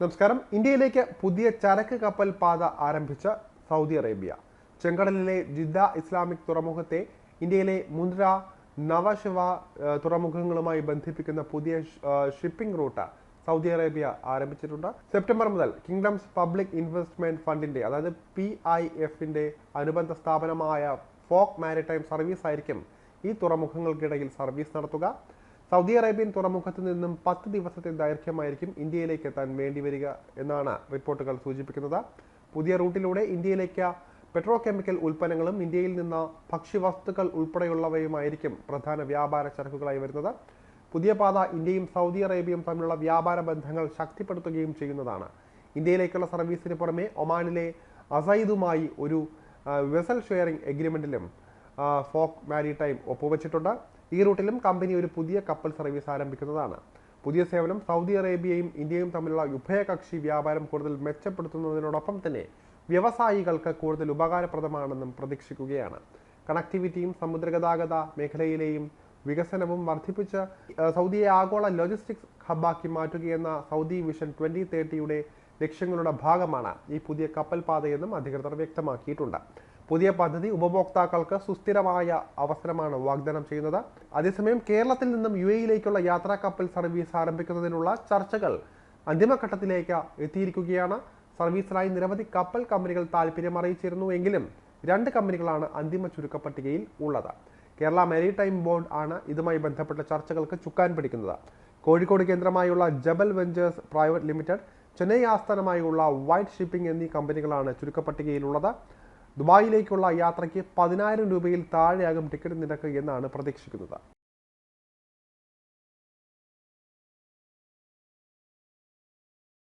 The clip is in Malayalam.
നമസ്കാരം. ഇന്ത്യയിലേക്ക് പുതിയ ചരക്ക് കപ്പൽ പാത ആരംഭിച്ച സൗദി അറേബ്യ. ചെങ്കടലിലെ ജിദ്ദ ഇസ്ലാമിക് തുറമുഖത്തെ ഇന്ത്യയിലെ മുന്ദ്ര നവശിവ തുറമുഖങ്ങളുമായി ബന്ധിപ്പിക്കുന്ന പുതിയ ഷിപ്പിംഗ് റൂട്ട് സൗദി അറേബ്യ ആരംഭിച്ചിട്ടുണ്ട്. സെപ്റ്റംബർ മുതൽ കിങ്ഡംസ് പബ്ലിക് ഇൻവെസ്റ്റ്മെന്റ് ഫണ്ടിന്റെ അതായത് പി ഐ എഫിന്റെ അനുബന്ധ സ്ഥാപനമായ ഫോക് മാരിടൈം സർവീസ് ആയിരിക്കും ഈ തുറമുഖങ്ങൾക്കിടയിൽ സർവീസ് നടത്തുക. സൗദി അറേബ്യൻ തുറമുഖത്ത് നിന്നും പത്ത് ദിവസത്തെ ദൈർഘ്യമായിരിക്കും ഇന്ത്യയിലേക്ക് എത്താൻ വേണ്ടിവരിക എന്നാണ് റിപ്പോർട്ടുകൾ സൂചിപ്പിക്കുന്നത്. പുതിയ റൂട്ടിലൂടെ ഇന്ത്യയിലേക്ക് പെട്രോ കെമിക്കൽ ഉൽപ്പന്നങ്ങളും ഇന്ത്യയിൽ നിന്ന് ഭക്ഷ്യവസ്തുക്കൾ ഉൾപ്പെടെയുള്ളവയുമായിരിക്കും പ്രധാന വ്യാപാര ചരക്കുകളായി വരുന്നത്. പുതിയ പാത ഇന്ത്യയും സൗദി അറേബ്യയും തമ്മിലുള്ള വ്യാപാര ബന്ധങ്ങൾ ശക്തിപ്പെടുത്തുകയും ചെയ്യുന്നതാണ്. ഇന്ത്യയിലേക്കുള്ള സർവീസിന് പുറമെ ഒമാനിലെ അസൈദുമായി ഒരു വെസൽ ഷെയറിംഗ് എഗ്രിമെന്റിലും ഫോക്ക് മാരിടൈം ഒപ്പുവെച്ചിട്ടുണ്ട്. ഈ റൂട്ടിലും കമ്പനി ഒരു പുതിയ കപ്പൽ സർവീസ് ആരംഭിക്കുന്നതാണ്. പുതിയ സേവനം സൗദി അറേബ്യയും ഇന്ത്യയും തമ്മിലുള്ള ഉഭയകക്ഷി വ്യാപാരം കൂടുതൽ മെച്ചപ്പെടുത്തുന്നതിനോടൊപ്പം തന്നെ വ്യവസായികൾക്ക് കൂടുതൽ ഉപകാരപ്രദമാണെന്നും പ്രതീക്ഷിക്കുകയാണ്. കണക്ടിവിറ്റിയും സമുദ്രഗതാഗത മേഖലയിലെയും വികസനവും വർദ്ധിപ്പിച്ച് സൗദിയെ ആഗോള ലോജിസ്റ്റിക്സ് ഹബ്ബാക്കി മാറ്റുകയെന്ന സൗദി വിഷൻ ട്വന്റി തേർട്ടിയുടെ ലക്ഷ്യങ്ങളുടെ ഭാഗമാണ് ഈ പുതിയ കപ്പൽ പാതയെന്നും അധികൃതർ വ്യക്തമാക്കിയിട്ടുണ്ട്. പുതിയ പദ്ധതി ഉപഭോക്താക്കൾക്ക് സുസ്ഥിരമായ അവസരമാണ് വാഗ്ദാനം ചെയ്യുന്നത്. അതേസമയം കേരളത്തിൽ നിന്നും യു എയിലേക്കുള്ള യാത്രാ കപ്പൽ സർവീസ് ആരംഭിക്കുന്നതിനുള്ള ചർച്ചകൾ അന്തിമഘട്ടത്തിലേക്ക് എത്തിയിരിക്കുകയാണ്. സർവീസിനായി നിരവധി കപ്പൽ കമ്പനികൾ താല്പര്യം അറിയിച്ചിരുന്നു എങ്കിലും രണ്ട് കമ്പനികളാണ് അന്തിമ ചുരുക്കപ്പട്ടികയിൽ ഉള്ളത്. കേരള മെരിടൈം ബോർഡ് ആണ് ഇതുമായി ബന്ധപ്പെട്ട ചർച്ചകൾക്ക് ചുക്കാൻ പിടിക്കുന്നത്. Kozhikode കേന്ദ്രമായുള്ള Jabal ventures private limited Chennai ആസ്ഥാനമായുള്ള വൈറ്റ് ഷിപ്പിംഗ് എന്നീ കമ്പനികളാണ് ചുരുക്കപ്പട്ടികയിലുള്ളത്. ദുബായിലേക്കുള്ള യാത്രയ്ക്ക് പതിനായിരം രൂപയിൽ താഴെയാകും ടിക്കറ്റ് നിരക്ക് എന്നാണ് പ്രതീക്ഷിക്കുന്നത്.